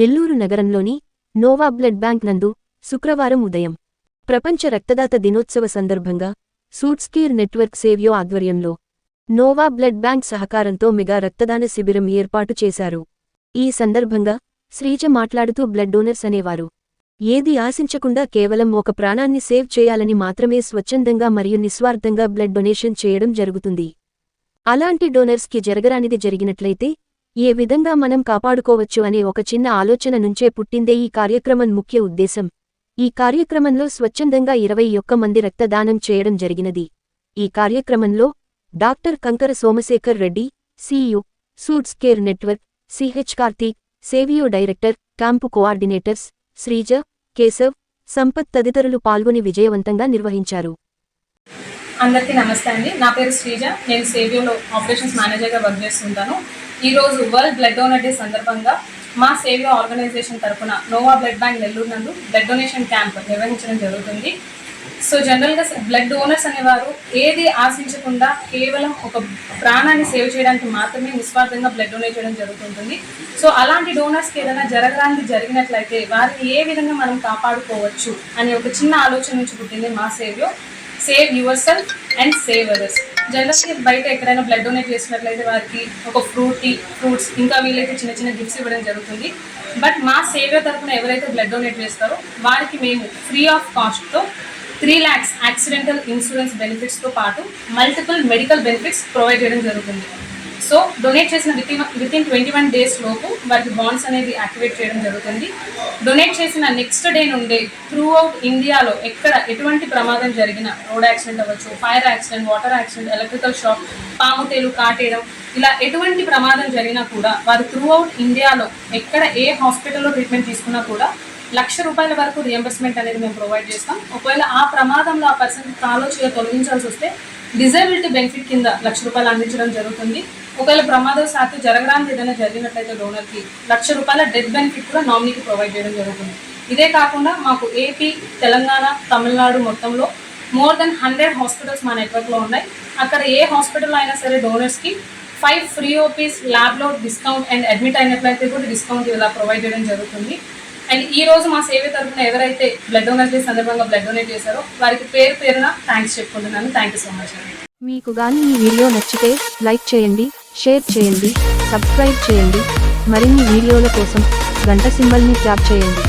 నెల్లూరు నగరంలోని Noah blood bank నందు శుక్రవారం ఉదయం ప్రపంచ రక్తదాత దినోత్సవ సందర్భంగా సూట్స్కీర్ నెట్వర్క్ సేవ్యో ఆధ్వర్యంలో నోవా బ్లడ్ బ్యాంక్ సహకారంతో మెగా రక్తదాన శిబిరం ఏర్పాటు చేశారు. ఈ సందర్భంగా శ్రీజ మాట్లాడుతూ బ్లడ్ డోనర్స్ అనేవారు. ఏది ఆశించకుండా కేవలం ఒక ప్రాణాన్ని సేవ్ చేయాలని మాత్రమే స్వచ్ఛందంగా మరియు నిస్వార్థంగా బ్లడ్ డొనేషన్ చేయడం జరుగుతుంది. అలాంటి డోనర్స్కి జరగరానిది జరిగినట్లయితే ఏ విధంగా మనం కాపాడుకోవచ్చు అనే ఒక చిన్న ఆలోచన నుంచే పుట్టిందే ఈ కార్యక్రమం ముఖ్య ఉద్దేశం. ఈ కార్యక్రమంలో స్వచ్ఛందంగా ఇరవై ఒక్క మంది రక్తదానం చేయడం జరిగినది. ఈ కార్యక్రమంలో doctor Kankara Somasekhar Reddy CEO suits care network CH Karthik Saveo director camp coordinators Sreeja Keshav Sampath తదితరులు పాల్గొని విజయవంతంగా నిర్వహించారు. అందరికీ నమస్తే అండి. నా పేరు శ్రీజ. నేను సేవియోలో ఆపరేషన్స్ మేనేజర్గా వర్క్ చేస్తుంటాను. ఈరోజు వరల్డ్ బ్లడ్ డోనర్ డే సందర్భంగా మా సేవియో ఆర్గనైజేషన్ తరఫున నోవా బ్లడ్ బ్యాంక్ నెల్లూరు నందు బ్లడ్ డొనేషన్ క్యాంప్ నిర్వహించడం జరుగుతుంది. సో జనరల్గా బ్లడ్ డోనర్స్ అనేవారు ఏది ఆశించకుండా కేవలం ఒక ప్రాణాన్ని సేవ్ చేయడానికి మాత్రమే నిస్వార్థంగా బ్లడ్ డొనేట్ చేయడం జరుగుతుంటుంది. సో అలాంటి డోనర్స్కి ఏదైనా జరగడానికి జరిగినట్లయితే వారిని ఏ విధంగా మనం కాపాడుకోవచ్చు అనే ఒక చిన్న ఆలోచన నుంచి పుట్టింది మా Saveo. Save yourself and save others. జనరల్గా బయట ఎక్కడైనా బ్లడ్ డొనేట్ చేసినట్లయితే వారికి ఒక ఫ్రూటీ ఫ్రూట్స్ ఇంకా వీలైతే చిన్న చిన్న గిఫ్ట్స్ ఇవ్వడం జరుగుతుంది. బట్ మా సేవియర్ తరఫున ఎవరైతే బ్లడ్ డొనేట్ చేస్తారో వారికి మేము ఫ్రీ ఆఫ్ కాస్ట్తో త్రీ ల్యాక్స్ యాక్సిడెంటల్ ఇన్సూరెన్స్ బెనిఫిట్స్తో పాటు మల్టిపుల్ మెడికల్ బెనిఫిట్స్ ప్రొవైడ్ చేయడం జరుగుతుంది. సో డొనేట్ చేసిన within within twenty one days లోపు వారికి బాండ్స్ అనేది యాక్టివేట్ చేయడం జరుగుతుంది. డొనేట్ చేసిన నెక్స్ట్ డే నుండే త్రూ అవుట్ ఇండియాలో ఎక్కడ ఎటువంటి ప్రమాదం జరిగినా రోడ్ యాక్సిడెంట్ అవ్వచ్చు fire accident water accident electrical shock పాముతేలు కాటేయడం ఇలా ఎటువంటి ప్రమాదం జరిగినా కూడా వారు త్రూ అవుట్ ఇండియాలో ఎక్కడ ఏ హాస్పిటల్లో ట్రీట్మెంట్ తీసుకున్నా కూడా లక్ష రూపాయల వరకు రియంబర్స్మెంట్ అనేది మేము ప్రొవైడ్ చేస్తాం. ఒకవేళ ఆ ప్రమాదంలో ఆ పర్సన్ కాలో చేయ తొలగించాల్సి వస్తే డిజేబిలిటీ బెనిఫిట్ కింద లక్ష రూపాయలు అందించడం జరుగుతుంది. ఒకవేళ ప్రమాదవశాత్తు జరగడానికి ఏదైనా జరిగినట్లయితే డోనర్కి లక్ష రూపాయల డెత్ బెనిఫిట్ కూడా నామినీకి ప్రొవైడ్ చేయడం జరుగుతుంది. ఇదే కాకుండా మాకు ఏపీ తెలంగాణ తమిళనాడు మొత్తంలో మోర్ దెన్ హండ్రెడ్ హాస్పిటల్స్ మా నెట్వర్క్లో ఉన్నాయి. అక్కడ ఏ హాస్పిటల్ అయినా సరే డోనర్స్కి ఫైవ్ ఫ్రీ ఓపీస్ ల్యాబ్లో డిస్కౌంట్ అండ్ అడ్మిట్ అయినట్లయితే కూడా డిస్కౌంట్ ఇలా ప్రొవైడ్ చేయడం జరుగుతుంది. అండ్ ఈ రోజు మా సేవ తరఫున ఎవరైతే బ్లడ్ డొనేట్ డే సందర్భంగా బ్లడ్ డొనేట్ చేశారో వారికి పేరు పేరున థ్యాంక్స్ చెప్పుకుంటున్నాను. థ్యాంక్ యూ సో మచ్ అండి మీకు కానీ ఈ వీడియో నచ్చితే లైక్ చేయండి షేర్ చేయండి సబ్స్క్రైబ్ చేయండి. మరిన్ని వీడియోల కోసం గంట సింబల్ని ట్యాప్ చేయండి.